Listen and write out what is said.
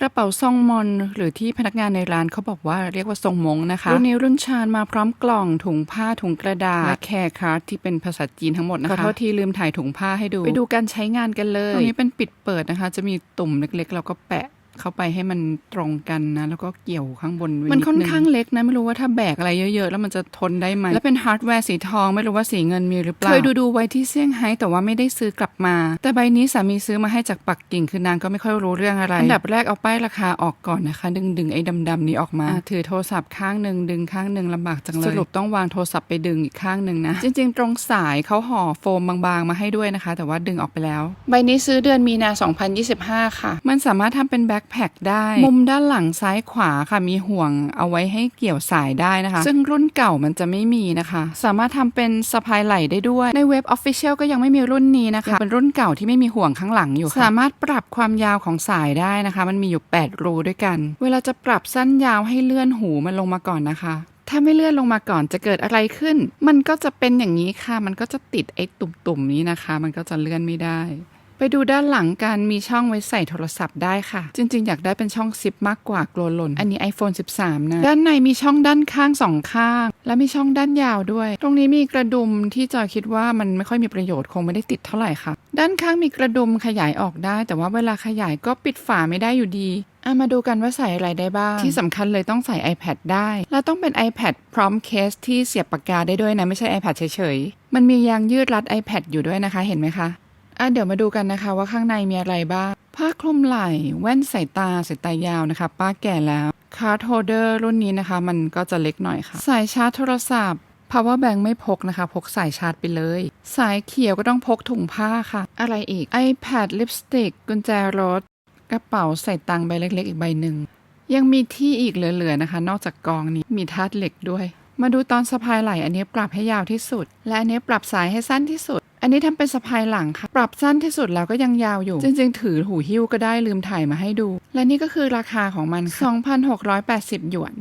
กระเป๋าซองมอน หรือที่พนักงานในร้านเขาบอกว่าเรียกว่าทรงมงนะคะรุ่นนี้รุ่นชานมาพร้อมกล่องถุงผ้าถุงกระดาษและแคร์การ์ดที่เป็นภาษาจีนทั้งหมดนะคะขอโทษทีลืมถ่ายถุงผ้าให้ดู ไปดูการใช้งานกันเลยตรงนี้เป็นปิดเปิดนะคะ จะมีตุ่มเล็กๆ เราก็แปะ เข้าไปให้มันตรงกันนะ แล้วก็เกี่ยวข้างบนไว้มันค่อนข้างเล็กนะ ไม่รู้ว่าถ้าแบกอะไรเยอะๆ แล้วมันจะทนได้ไหม แล้วเป็นฮาร์ดแวร์สีทองไม่รู้ว่าสีเงินมีหรือเปล่า เคยดูดูๆไว้ที่เซี่ยงไฮ้แต่ว่าไม่ได้ซื้อกลับมา แต่ใบนี้สามีซื้อมาให้จากปักกิ่งคือนางก็ไม่ค่อยรู้เรื่องอะไร อันดับแรกเอาป้ายราคาออกก่อนนะคะ ดึงดึงๆไอ้ดำๆนี้ออกมาอะถือโทรศัพท์ข้างหนึ่งดึงข้างหนึ่งลำบากจังเลยสรุปต้องวางโทรศัพท์ไปดึงอีกข้างหนึ่งนะ จริง ๆ ตรงสายเขาห่อโฟมบางๆ มาให้ด้วยนะคะ แต่ว่าดึงออกไปแล้ว ใบนี้ซื้อเดือนมีนา 2025 ค่ะ มันสามารถทำเป็นแบ็คแพคได้ มุมด้านหลังซ้ายขวาค่ะมีห่วงเอาไว้ให้เกี่ยวสายได้นะคะ ซึ่งรุ่นเก่ามันจะไม่มีนะคะ สามารถทำเป็นสะพายไหล่ได้ด้วย ในเว็บ Official ก็ยังไม่มีรุ่นนี้นะคะเป็นรุ่นเก่าที่ไม่มีห่วงข้างหลังอยู่สามารถปรับความยาวของสายได้นะคะ มันมีอยู่ 8 รูด้วยกัน เวลาจะปรับสั้นยาวให้เลื่อนหูมันลงมาก่อนนะคะถ้าไม่เลื่อนลงมาก่อนจะเกิดอะไรขึ้น มันก็จะเป็นอย่างนี้ค่ะ มันก็จะติดไอ้ตุ่มๆนี้นะคะ มันก็จะเลื่อนไม่ได้ ไปดูด้านหลังกันมีช่องไว้ใส่โทรศัพท์ได้ค่ะ จริง ๆ อยากได้เป็นช่องซิปมากกว่ากลัวหล่น อันนี้ iPhone 13 นะ ด้านในมีช่องด้านข้างสองข้าง และมีช่องด้านยาวด้วย ตรงนี้มีกระดุมที่จอยคิดว่ามันไม่ค่อยมีประโยชน์คงไม่ได้ติดเท่าไหร่ค่ะ ด้านข้างมีกระดุมขยายออกได้ แต่ว่าเวลาขยายก็ปิดฝาไม่ได้อยู่ดีอะมาดูกันว่าใส่อะไรได้บ้าง ที่สำคัญเลยต้องใส่ iPad ได้ และต้องเป็น iPad พร้อมเคสที่เสียบปากกาได้ด้วยนะ ไม่ใช่ iPad เฉยๆ มันมียางยืดรัด iPad อยู่ด้วยนะคะเห็นไหมคะ อะเดี๋ยวมาดูกันนะคะว่าข้างในมีอะไรบ้าง ผ้าคลุมไหล่แว่นสายตาสายตายาวนะคะ ป้าแก่แล้วคาร์ดโฮเดอร์รุ่นนี้นะคะ มันก็จะเล็กหน่อยค่ะ สายชาร์จโทรศัพท์ power bank ไม่พกนะคะ พกสายชาร์จไปเลย สายเขียวก็ต้องพกถุงผ้าค่ะ อะไรอีก iPad ลิปสติกกุญแจรถ กระเป๋าใส่ตังค์ใบเล็ก ๆ อีกใบหนึ่ง ยังมีที่อีกเหลือๆนะคะ นอกจากกองนี้มีธาตุเหล็กด้วย มาดูตอนสะพายไหล่อันนี้ปรับให้ยาวที่สุด และอันนี้ปรับสายให้สั้นที่สุด อันนี้ทำเป็นสะพายหลังค่ะ ปรับสั้นที่สุดแล้วก็ยังยาวอยู่ จริง ๆ ถือหูหิ้วก็ได้ลืมถ่ายมาให้ดู และนี่ก็คือราคาของมันค่ะ2,680 หยวน